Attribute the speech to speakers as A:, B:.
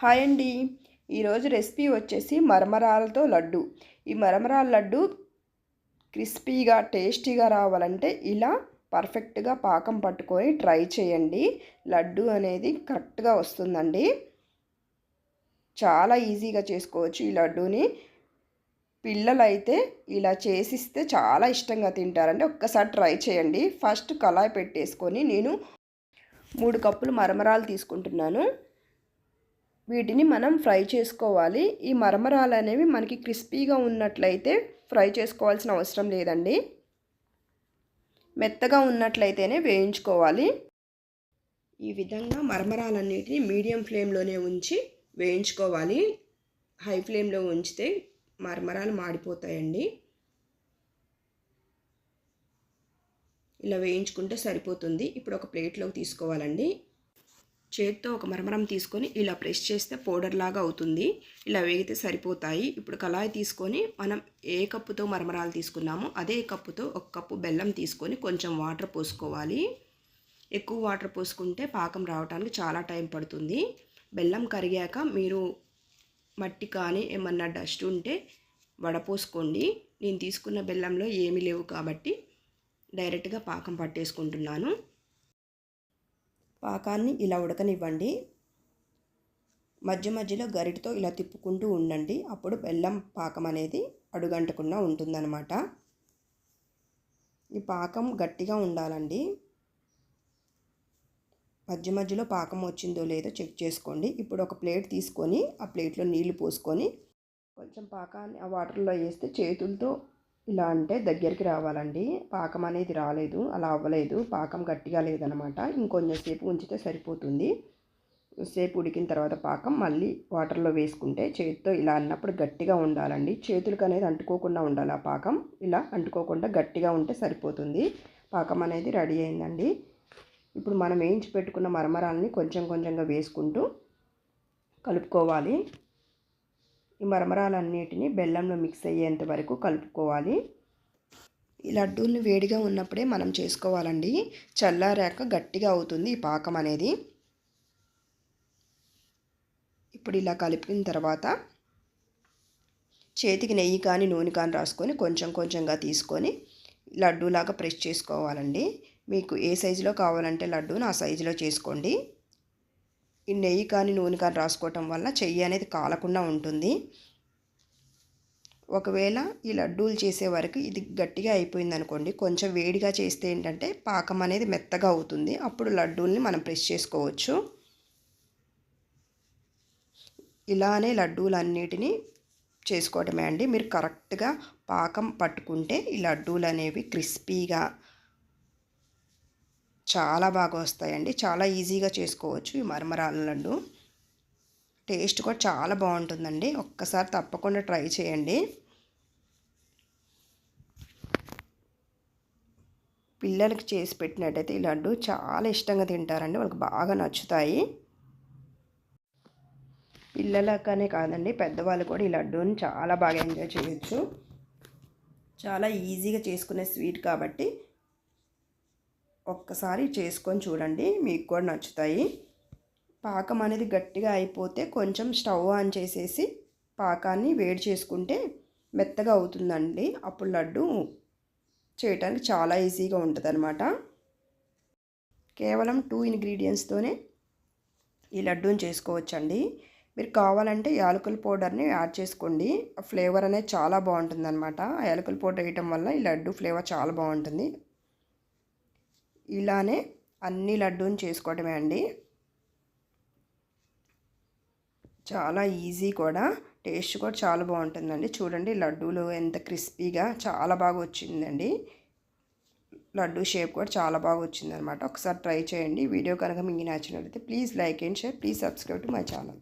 A: Hi అండి. ఈరోజు recipe వచ్చేసి మరమరాలతో లడ్డు. ఈ మరమరాల లడ్డు క్రిస్పీగా టేస్టీగా రావాలంటే ఇలా పర్ఫెక్ట్గా పాకం పట్టుకొని ట్రై చేయండి. లడ్డు అనేది కరెక్ట్గా వస్తుందండి. చాలా ఈజీగా చేసుకోవచ్చు ఈ లడ్డూని. పిల్లలైతే ఇలా చేసిస్తే చాలా ఇష్టంగా తింటారండి. ఒక్కసారి ట్రై చేయండి. ఫస్ట్ కళాయి పెట్టేసుకొని నేను మూడు కప్పులు మరమరాలు తీసుకుంటున్నాను. వీటిని మనం ఫ్రై చేసుకోవాలి. ఈ మరమరాలు అనేవి మనకి క్రిస్పీగా ఉన్నట్లయితే ఫ్రై చేసుకోవాల్సిన అవసరం లేదండి. మెత్తగా ఉన్నట్లయితేనే వేయించుకోవాలి. ఈ విధంగా మరమరాలన్నిటిని మీడియం ఫ్లేమ్లోనే ఉంచి వేయించుకోవాలి. హై ఫ్లేమ్లో ఉంచితే మరమరాలు మాడిపోతాయండి. ఇలా వేయించుకుంటే సరిపోతుంది. ఇప్పుడు ఒక ప్లేట్లోకి తీసుకోవాలండి. చేత్తో ఒక మరమరం తీసుకొని ఇలా ప్రెస్ చేస్తే పౌడర్ లాగా అవుతుంది. ఇలా వేగితే సరిపోతాయి. ఇప్పుడు కళాయి తీసుకొని మనం ఏ కప్పుతో మరమరాలు తీసుకున్నామో అదే కప్పుతో ఒక కప్పు బెల్లం తీసుకొని కొంచెం వాటర్ పోసుకోవాలి. ఎక్కువ వాటర్ పోసుకుంటే పాకం రావడానికి చాలా టైం పడుతుంది. బెల్లం కరిగాక మీరు మట్టి కానీ ఏమన్నా డస్ట్ ఉంటే వడపోసుకోండి. నేను తీసుకున్న బెల్లంలో ఏమీ లేవు కాబట్టి డైరెక్ట్గా పాకం పట్టేసుకుంటున్నాను. పాకాన్ని ఇలా ఉడకనివ్వండి. మధ్య మధ్యలో గరిటతో ఇలా తిప్పుకుంటూ ఉండండి. అప్పుడు బెల్లం పాకం అనేది అడుగంటకుండా ఉంటుందన్నమాట. ఈ పాకం గట్టిగా ఉండాలండి. మధ్య మధ్యలో పాకం వచ్చిందో లేదో చెక్ చేసుకోండి. ఇప్పుడు ఒక ప్లేట్ తీసుకొని ఆ ప్లేట్లో నీళ్ళు పోసుకొని కొంచెం పాకాన్ని ఆ వాటర్లో వేస్తే చేతులతో ఇలా అంటే దగ్గరికి రావాలండి. పాకం అనేది రాలేదు అలా అవ్వలేదు. పాకం గట్టిగా లేదనమాట ఇంకొంచెం సేపు ఉంచితే సరిపోతుంది. సేపు ఉడికిన తర్వాత పాకం మళ్ళీ వాటర్లో వేసుకుంటే చేతితో ఇలా అన్నప్పుడు గట్టిగా ఉండాలండి. చేతులకు అనేది అంటుకోకుండా ఉండాలి ఆ పాకం. ఇలా అంటుకోకుండా గట్టిగా ఉంటే సరిపోతుంది. పాకం అనేది రెడీ అయిందండి. ఇప్పుడు మనం వేయించి పెట్టుకున్న మరమరాలని కొంచెం కొంచెంగా వేసుకుంటూ కలుపుకోవాలి. ఈ మరమరాలన్నిటిని బెల్లంలో మిక్స్ అయ్యేంత వరకు కలుపుకోవాలి. ఈ లడ్డూల్ని వేడిగా ఉన్నప్పుడే మనం చేసుకోవాలండి. చల్లారాక గట్టిగా అవుతుంది ఈ పాకం అనేది. ఇప్పుడు ఇలా కలిపిన తర్వాత చేతికి నెయ్యి కానీ నూనె కానీ రాసుకొని కొంచెం కొంచెంగా తీసుకొని లడ్డూలాగా ప్రెస్ చేసుకోవాలండి. మీకు ఏ సైజులో కావాలంటే లడ్డూని ఆ సైజులో చేసుకోండి. ఈ నెయ్యి కానీ నూనె కానీ రాసుకోవటం వల్ల చెయ్యి అనేది కాలకుండా ఉంటుంది. ఒకవేళ ఈ లడ్డూలు చేసే వరకు ఇది గట్టిగా అయిపోయింది అనుకోండి కొంచెం వేడిగా చేస్తే ఏంటంటే పాకం అనేది మెత్తగా అవుతుంది. అప్పుడు లడ్డూల్ని మనం ప్రెస్ చేసుకోవచ్చు. ఇలానే లడ్డూలన్నిటినీ చేసుకోవటమే అండి. మీరు కరెక్ట్గా పాకం పట్టుకుంటే ఈ లడ్డూలు అనేవి క్రిస్పీగా చాలా బాగా వస్తాయండి. చాలా ఈజీగా చేసుకోవచ్చు ఈ మరమరాల లడ్డు. టేస్ట్ కూడా చాలా బాగుంటుందండి. ఒక్కసారి తప్పకుండా ట్రై చేయండి. పిల్లలకి చేసి పెట్టినట్టయితే ఈ లడ్డు చాలా ఇష్టంగా తింటారండి. వాళ్ళకి బాగా నచ్చుతాయి. పిల్లలకనే కాదండి పెద్దవాళ్ళు కూడా ఈ లడ్డూని చాలా బాగా ఎంజాయ్ చేయొచ్చు. చాలా ఈజీగా చేసుకునే స్వీట్ కాబట్టి ఒక్కసారి చేసుకొని చూడండి మీకు కూడా నచ్చుతాయి. పాకం అనేది గట్టిగా అయిపోతే కొంచెం స్టవ్ ఆన్ చేసేసి పాకాన్ని వేడి చేసుకుంటే మెత్తగా అవుతుందండి. అప్పుడు లడ్డు చేయటానికి చాలా ఈజీగా ఉంటుంది అనమాట కేవలం టూ ఇంగ్రీడియంట్స్తోనే ఈ లడ్డూని చేసుకోవచ్చండి. మీరు కావాలంటే యాలకుల పౌడర్ని యాడ్ చేసుకోండి. ఫ్లేవర్ అనేది చాలా బాగుంటుంది అనమాట యాలకుల పౌడర్ వేయటం వల్ల ఈ లడ్డు ఫ్లేవర్ చాలా బాగుంటుంది. ఇలానే అన్ని లడ్డూని చేసుకోవటమే అండి. చాలా ఈజీ కూడా. టేస్ట్ కూడా చాలా బాగుంటుందండి. చూడండి లడ్డూలు ఎంత క్రిస్పీగా చాలా బాగా వచ్చిందండి. లడ్డూ షేప్ కూడా చాలా బాగా వచ్చిందనమాట. ఒకసారి ట్రై చేయండి. వీడియో కనుక మీకు నచ్చినట్లయితే please like and share. Please subscribe to my channel.